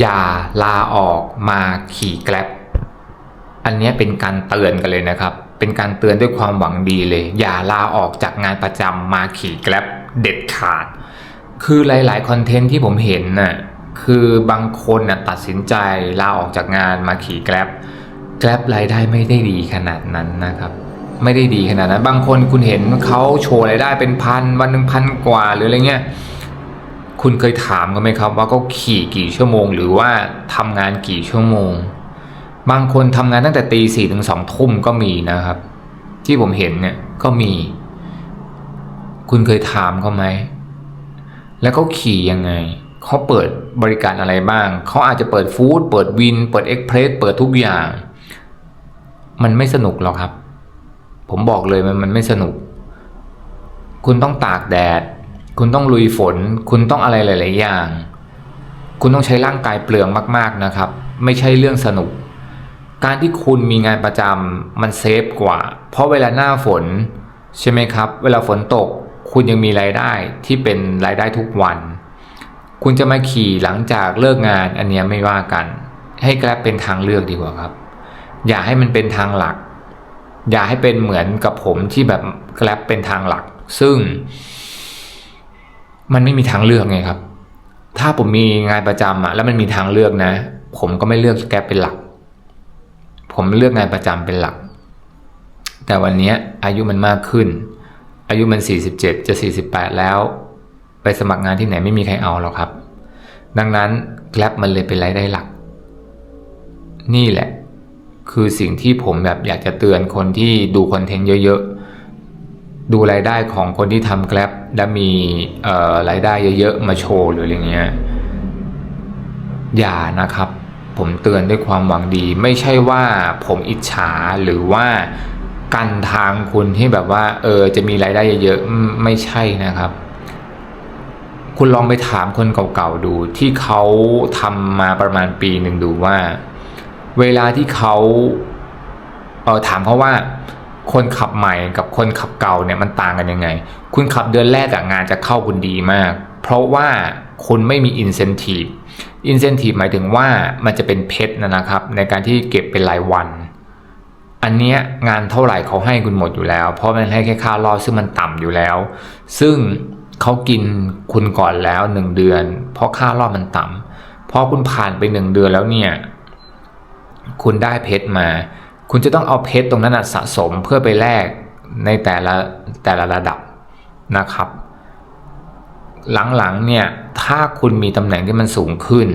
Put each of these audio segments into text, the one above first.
อย่าลาออกมาขี่แกร็บอันนี้เป็นการเตือนกันเลยนะครับ เป็นการเตือนด้วยความหวังดีเลย อย่าลาออกจากงานประจำมาขี่แกร็บเด็ดขาด คือหลาย ๆ คอนเทนต์ที่ผมเห็นน่ะคือบางคนน่ะตัดสินใจลาออกจากงานมาขี่แกร็บแกร็บรายได้ไม่ได้ดีขนาดนั้นนะครับ ไม่ได้ดีขนาดนั้น บางคนคุณเห็นเขาโชว์รายได้เป็นพันวันหนึ่งพันกว่าหรืออะไรเงี้ย คุณเคยถามกันไหมครับว่าเขาขี่กี่ชั่วโมง หรือว่าทำงานกี่ชั่วโมง บางคนทำงานตั้งแต่ตีสี่ถึงสองทุ่มก็มีนะครับ ที่ผมเห็นเนี่ยก็มี คุณเคยถามเขาไหม แล้วเขาขี่ยังไงเขาเปิดบริการอะไรบ้าง เขาอาจจะเปิดฟู้ดเปิดวิน เปิดเอ็กเพรสเปิดทุกอย่าง มันไม่สนุกหรอกครับ ผมบอกเลยมันมันไม่สนุก คุณต้องตากแดด คุณต้องลุยฝน คุณต้องอะไรหลาย ๆ อย่าง คุณต้องใช้ร่างกายเปลืองมาก ๆ นะครับ ไม่ใช่เรื่องสนุก การที่คุณมีงานประจำมันเซฟกว่า เพราะเวลาหน้าฝน ใช่ไหมครับ เวลาฝนตก คุณยังมีรายได้ที่เป็นรายได้ทุกวัน คุณจะมาขี่หลังจากเลิกงานอันเนี้ยไม่ว่ากัน ให้แกร็บเป็นทางเลือกดีกว่าครับ อย่าให้มันเป็นทางหลัก อย่าให้เป็นเหมือนกับผมที่แบบแกร็บเป็นทางหลัก ซึ่ง มันไม่มีทางเลือกไงครับ ถ้าผมมีงานประจำอะแล้วมันมีทางเลือกนะ ผมก็ไม่เลือกแกร็บเป็นหลัก ผมเลือกงานประจำเป็นหลัก แต่วันนี้อายุมันมากขึ้น อายุมัน 47 จะ 48 แล้ว ไปสมัครงานที่ไหนไม่มีใครเอาหรอกครับ ดังนั้นแกร็บมันเลยเป็นรายได้หลัก นี่แหละ คือสิ่งที่ผมแบบอยากจะเตือนคนที่ดูคอนเทนต์เยอะๆ ดูรายได้ของคนที่ทำแกร็บและมีรายได้เยอะๆมาโชว์หรืออะไรเงี้ยอย่านะครับ ผมเตือนด้วยความหวังดี ไม่ใช่ว่าผมอิจฉาหรือว่ากันทางคุณที่แบบว่า เออจะมีรายได้เยอะๆไม่ใช่นะครับ คุณลองไปถามคนเก่าๆดูที่เขาทำมาประมาณปีหนึ่งดูว่า เวลาที่เขาเออถามเขาว่า คนขับใหม่กับคนขับเก่าเนี่ยมันต่างกันยังไง คุณขับเดือนแรกอะงานจะเข้าคุณดีมาก เพราะว่าคุณไม่มี incentive incentive หมายถึงว่ามันจะเป็นเพชรนะนะครับ ในการที่เก็บเป็นรายวัน อันเนี้ยงานเท่าไหร่เขาให้คุณหมดอยู่แล้ว เพราะมันให้แค่ค่ารอบซึ่งมันต่ำอยู่แล้ว ซึ่งเขากินคุณก่อนแล้วหนึ่งเดือน เพราะค่ารอบมันต่ำพอคุณผ่านไปหนึ่งเดือนแล้วเนี่ย คุณได้เพชรมา คุณจะต้องเอาเพชรตรงนั้นสะสมเพื่อไปแลกในแต่ละแต่ละระดับนะครับ หลังๆเนี่ยถ้าคุณมีตำแหน่งที่มันสูงขึ้น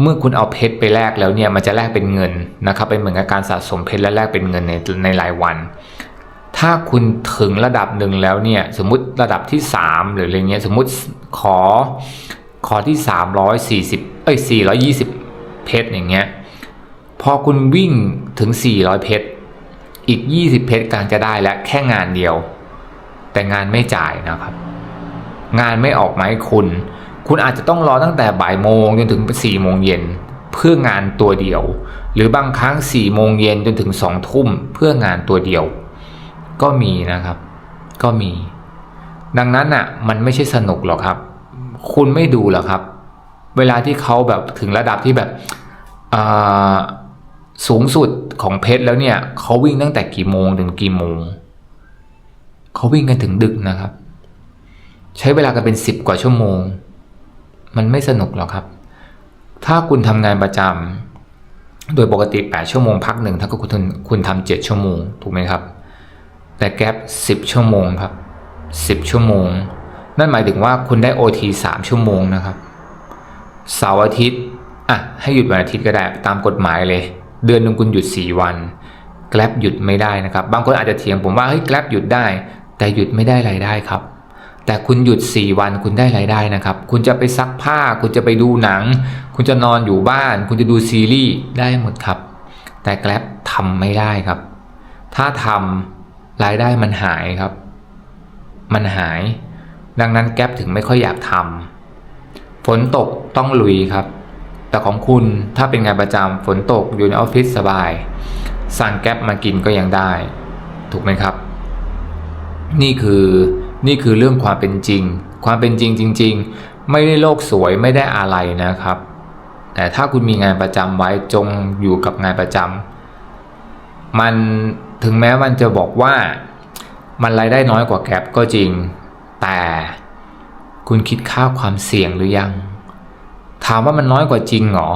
เมื่อคุณเอาเพชรไปแลกแล้วเนี่ยมันจะแลกเป็นเงินนะครับเป็นเหมือนกับการสะสมเพชรและแลกเป็นเงินในในรายวัน ถ้าคุณถึงระดับหนึ่งแล้วเนี่ยสมมติระดับที่ 3 หรืออะไรเงี้ยสมมติขอขอที่ 340เอ้ย420 เพชรอย่างเงี้ยพอคุณวิ่ง ถึง 400 เพชร อีก 20 เพชรกลางจะได้แล้วแค่งานเดียว แต่งานไม่จ่ายนะครับ งานไม่ออกมาให้คุณ คุณอาจจะต้องรอตั้งแต่บ่ายโมงจนถึง4โมงเย็นเพื่องานตัวเดียว หรือบางครั้ง4โมงเย็นจนถึง2ทุ่มเพื่องานตัวเดียว ก็มีนะครับ ก็มี ดังนั้นอะ มันไม่ใช่สนุกหรอกครับ คุณไม่ดูหรอกครับ เวลาที่เขาแบบถึงระดับที่แบบอ่า สูงสุดของเพชรแล้วเนี่ยเขาวิ่งตั้งแต่กี่โมงถึงกี่โมงเขาวิ่งกันถึงดึกนะครับ ใช้เวลากันเป็นสิบกว่าชั่วโมง มันไม่สนุกหรอกครับ ถ้าคุณทำงานประจำโดยปกติ 8 ชั่วโมงพักหนึ่งถ้าคุณคุณทำเจ็ดชั่วโมงถูกไหมครับ แต่แกลบ10ชั่วโมงครับ10ชั่วโมง นั่นหมายถึงว่าคุณได้ OT 3ชั่วโมงนะครับเสาร์อาทิตย์อะให้หยุดวันอาทิตย์ก็ได้ตามกฎหมายเลย เดือนหนึ่งคุณหยุด 4 วันแกลบหยุดไม่ได้นะครับ บางคนอาจจะเถียงผมว่าเฮ้ยแกลบหยุดได้ แต่หยุดไม่ได้รายได้ครับ แต่คุณหยุด 4 วันคุณได้รายได้นะครับ คุณจะไปซักผ้า คุณจะไปดูหนัง คุณจะนอนอยู่บ้าน คุณจะดูซีรีส์ได้หมดครับ แต่แกลบทำไม่ได้ครับ ถ้าทำรายได้มันหายครับ มันหาย ดังนั้นแก๊ปถึงไม่ค่อยอยากทำฝนตกต้องลุยครับ แต่ของคุณถ้าเป็นงานประจำฝนตกอยู่ในออฟฟิศสบาย สั่งแก๊ปมากินก็ยังได้ ถูกไหมครับ นี่คือนี่คือเรื่องความเป็นจริง ความเป็นจริงจริง ๆ ไม่ได้โลกสวยไม่ได้อะไรนะครับ แต่ถ้าคุณมีงานประจำไว้จงอยู่กับงานประจำมันถึงแม้มันจะบอกว่ามันรายได้น้อยกว่าแกร็บก็จริง แต่คุณคิดค่าความเสี่ยงหรือยัง ถามว่ามันน้อยกว่าจริงเหรอ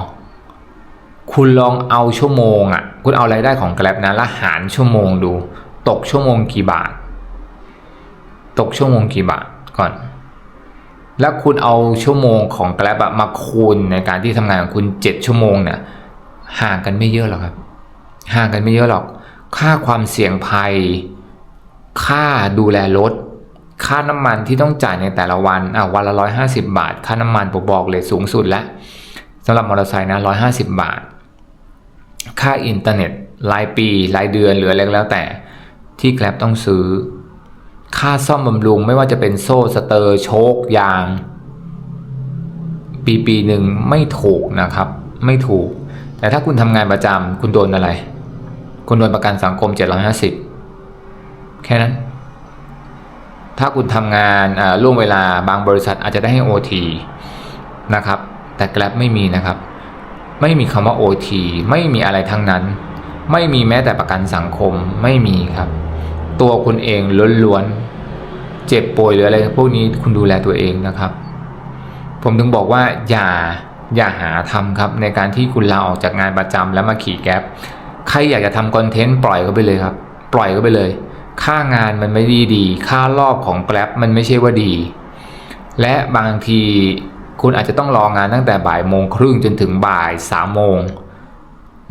คุณลองเอาชั่วโมงอะ คุณเอารายได้ของแกร็บนะแล้วหารชั่วโมงดู ตกชั่วโมงกี่บาท ตกชั่วโมงกี่บาทก่อน แล้วคุณเอาชั่วโมงของแกร็บอะมาคูณในการที่ทำงานของคุณเจ็ดชั่วโมงเนี่ยห่างกันไม่เยอะหรอกครับ ห่างกันไม่เยอะหรอก ค่าความเสี่ยงภัย ค่าดูแลรถ ค่าน้ำมันที่ต้องจ่ายในแต่ละวันอะวันละร้อยห้าสิบาท ค่าน้ำมันผมบอกเลยสูงสุดแล้วสำหรับมอเตอร์ไซค์นะร้อยห้าสิบบาท ค่าอินเทอร์เน็ตรายปีรายเดือนหรืออะไรก็แล้วแต่ที่แกร็บต้องซื้อ ค่าซ่อมบำรุงไม่ว่าจะเป็นโซ่สเตอร์โชคยาง ปีปีหนึ่งไม่ถูกนะครับ ไม่ถูก แต่ถ้าคุณทำงานประจำคุณโดนอะไร คุณโดนประกันสังคม 750 แค่นั้น ถ้าคุณทำงานอ่าล่วงเวลาบางบริษัทอาจจะได้ให้ OT นะครับ แต่ Grab ไม่มีนะครับ ไม่มีคำว่า OT ไม่มีอะไรทั้งนั้น ไม่มีแม้แต่ประกันสังคมไม่มีครับ ตัวคุณเองล้วนๆเจ็บป่วยหรืออะไรพวกนี้คุณดูแลตัวเองนะครับ ผมถึงบอกว่าอย่าอย่าหาทำครับในการที่คุณลาออกจากงานประจำแล้วมาขี่แก๊ปใครอยากจะทำคอนเทนต์ปล่อยเขาไปเลยครับ ปล่อยเขาไปเลย ค่างานมันไม่ดีดี ค่ารอบของแกร็บมันไม่ใช่ว่าดี และบางทีคุณอาจจะต้องรองานตั้งแต่บ่ายโมงครึ่งจนถึงบ่ายสามโมง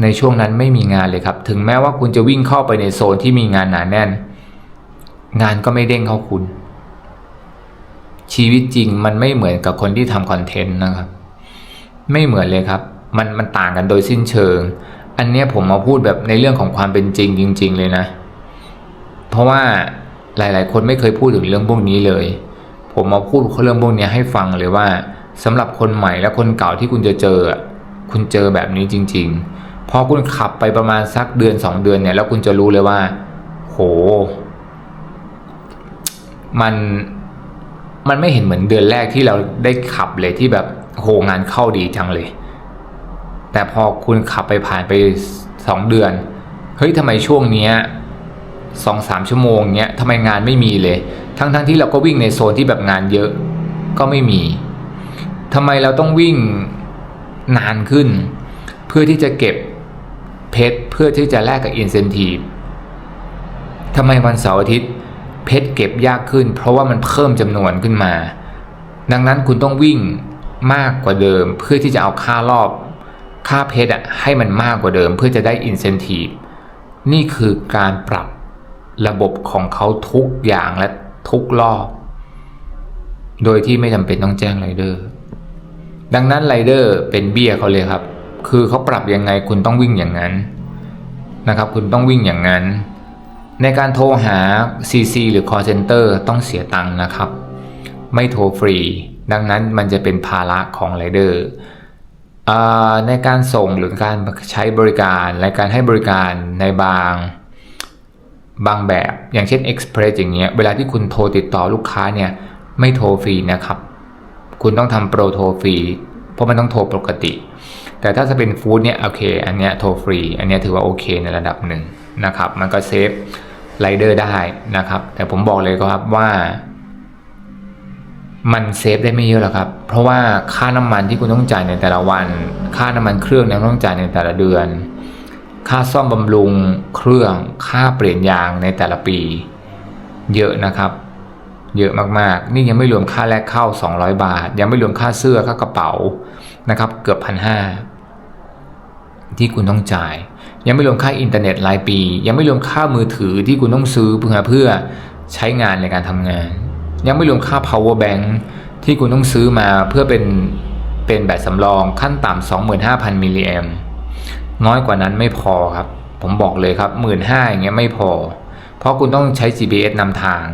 ในช่วงนั้นไม่มีงานเลยครับ ถึงแม้ว่าคุณจะวิ่งเข้าไปในโซนที่มีงานหนาแน่น งานก็ไม่เด้งเข้าคุณ ชีวิตจริงมันไม่เหมือนกับคนที่ทำคอนเทนต์นะครับ ไม่เหมือนเลยครับ มันมันต่างกันโดยสิ้นเชิง อันนี้ผมมาพูดแบบในเรื่องของความเป็นจริงจริง ๆ เลยนะ เพราะว่าหลาย ๆ คนไม่เคยพูดถึงเรื่องพวกนี้เลย ผมมาพูดเรื่องพวกนี้ให้ฟังเลยว่าสำหรับคนใหม่และคนเก่าที่คุณจะเจอ คุณเจอแบบนี้จริง ๆ พอคุณขับไปประมาณสักเดือนสองเดือนเนี่ยแล้วคุณจะรู้เลยว่า โห มันมันไม่เห็นเหมือนเดือนแรกที่เราได้ขับเลยที่แบบโหงานเข้าดีจังเลย แต่พอคุณขับไปผ่านไปสองเดือน เฮ้ยทำไมช่วงเนี้ย สองสามชั่วโมงเนี้ยทำไมงานไม่มีเลย ทั้งๆทที่เราก็วิ่งในโซนที่แบบงานเยอะ ก็ไม่มีทำไมเราต้องวิ่งนานขึ้น เพื่อที่จะเก็บเพชรเพื่อที่จะแลกกับอินเซนティブทำไมวันเสาร์อาทิตย์ เพชรเก็บยากขึ้น เพราะว่ามันเพิ่มจำนวนขึ้นมา ดังนั้นคุณต้องวิ่งมากกว่าเดิม เพื่อที่จะเอาค่ารอบ ค่าเพชรอะให้มันมากกว่าเดิม เพื่อจะได้อินเซนティブนี่คือการปรับ ระบบของเขาทุกอย่างและทุกรอบ โดยที่ไม่จำเป็นต้องแจ้งไรเดอร์ ดังนั้นไรเดอร์เป็นเบี้ยเขาเลยครับ คือเขาปรับยังไงคุณต้องวิ่งอย่างนั้นนะครับ คุณต้องวิ่งอย่างนั้น ในการโทรหา CC หรือ call center ต้องเสียตังค์นะครับ ไม่โทรฟรี ดังนั้นมันจะเป็นภาระของไรเดอร์ในการส่งหรือการใช้บริการและการให้บริการในบาง บางแบบอย่างเช่น Express อย่างเงี้ยเวลาที่คุณโทรติดต่อลูกค้าเนี่ยไม่โทรฟรีนะครับ คุณต้องทำโปรโทรฟรีเพราะมันต้องโทรปกติ แต่ถ้าจะเป็นฟู้ดเนี่ยโอเค อันเนี้ยโทรฟรี อันเนี้ยถือว่าโอเคในระดับหนึ่งนะครับ มันก็เซฟไรเดอร์ได้นะครับ แต่ผมบอกเลยครับว่า มันเซฟได้ไม่เยอะหรอกครับ เพราะว่าค่าน้ำมันที่คุณต้องจ่ายในแต่ละวัน ค่าน้ำมันเครื่องเนี่ต้องจ่ายในแต่ละเดือน ค่าซ่อมบำรุงเครื่องค่าเปลี่ยนยางในแต่ละปี เยอะนะครับ เยอะมากๆ นี่ยังไม่รวมค่าแรกเข้า 200 บาท ยังไม่รวมค่าเสื้อค่ากระเป๋านะครับเกือบพันห้าที่คุณต้องจ่าย ยังไม่รวมค่าอินเทอร์เน็ตรายปี ยังไม่รวมค่ามือถือที่คุณต้องซื้อเพื่อเพื่อใช้งานในการทำงาน ยังไม่รวมค่า power bank ที่คุณต้องซื้อมาเพื่อเป็นเป็นแบตสำรองขั้นต่ำ25,000มิลลิแอม น้อยกว่านั้นไม่พอครับ ผมบอกเลยครับหมื่นห้าอย่างเงี้ยไม่พอ เพราะคุณต้องใช้ GPS นำทาง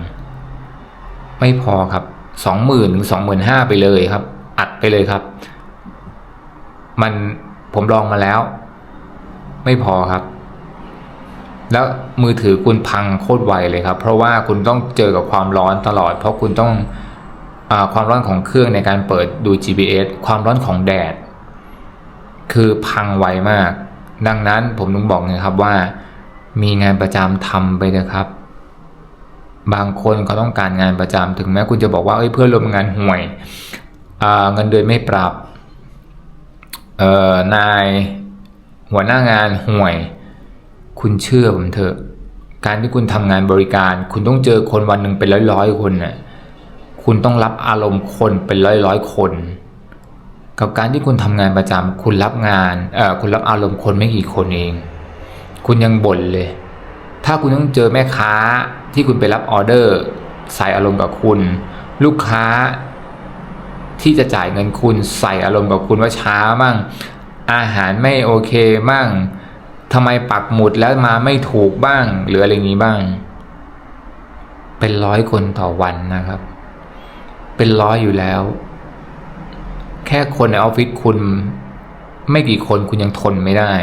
ไม่พอครับสองหมื่นถึงสองหมื่นห้าไปเลยครับ อัดไปเลยครับ มันผมลองมาแล้ว ไม่พอครับ แล้วมือถือคุณพังโคตรไวเลยครับ เพราะว่าคุณต้องเจอกับความร้อนตลอด เพราะคุณต้องอความร้อนของเครื่องในการเปิดดู GPS ความร้อนของแดด คือพังไวมาก ดังนั้นผมต้องบอกไงครับว่า มีงานประจำทำไปนะครับ บางคนเขาต้องการงานประจำถึงแม้คุณจะบอกว่าเอ้ยเพื่อนร่วมงานห่วยเงินเดือนไม่ปรับเออนายหัวหน้างานห่วย คุณเชื่อผมเถอะ การที่คุณทำงานบริการ คุณต้องเจอคนวันหนึ่งเป็นร้อยร้อยๆคนน่ะคุณต้องรับอารมณ์คนเป็นร้อยร้อยๆคน กับการที่คุณทำงานประจำคุณรับงานเอ่อคุณรับอารมณ์คนไม่กี่คนเอง คุณยังบ่นเลย ถ้าคุณต้องเจอแม่ค้าที่คุณไปรับออเดอร์ใส่อารมณ์กับคุณ ลูกค้าที่จะจ่ายเงินคุณใส่อารมณ์กับคุณว่าช้ามั่ง อาหารไม่โอเคมั่งทำไมปักหมุดแล้วมาไม่ถูกบ้าง หรืออะไรอย่างนี้บ้าง เป็นร้อยคนต่อวันนะครับ เป็นร้อยอยู่แล้ว แค่คนในออฟฟิศคุณ ไม่กี่คนคุณยังทนไม่ได้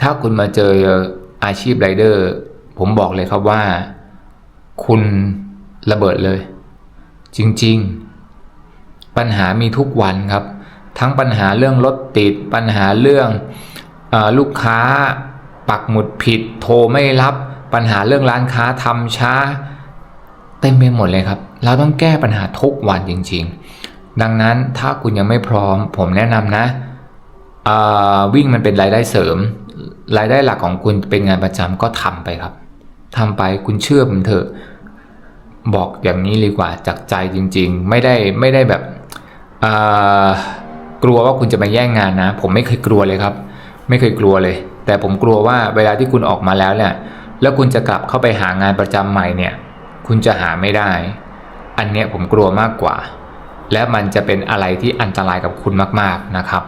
ถ้าคุณมาเจออาชีพไรเดอร์ ผมบอกเลยครับว่า คุณระเบิดเลย จริงๆ ปัญหามีทุกวันครับ ทั้งปัญหาเรื่องรถติด ปัญหาเรื่องออลูกค้าปักหมุดผิด โทรไม่รับ ปัญหาเรื่องร้านค้าทำช้า เต็มไปหมดเลยครับ เราต้องแก้ปัญหาทุกวันจริง ๆ ดังนั้นถ้าคุณยังไม่พร้อม ผมแนะนำนะวิ่งมันเป็นรายได้เสริม รายได้หลักของคุณเป็นงานประจำก็ทำไปครับทำไปคุณเชื่อผมเถอะ บอกอย่างนี้เลยกว่าจากใจจริง ๆ ไม่ได้ไม่ได้แบบกลัวว่าคุณจะมาแย่งงานนะ ผมไม่เคยกลัวเลยครับ ไม่เคยกลัวเลย แต่ผมกลัวว่าเวลาที่คุณออกมาแล้วเนี่ยแล้วคุณจะกลับเข้าไปหางานประจำใหม่เนี่ย คุณจะหาไม่ได้ อันเนี้ยผมกลัวมากกว่า และมันจะเป็นอะไรที่อันตรายกับคุณมากๆนะครับ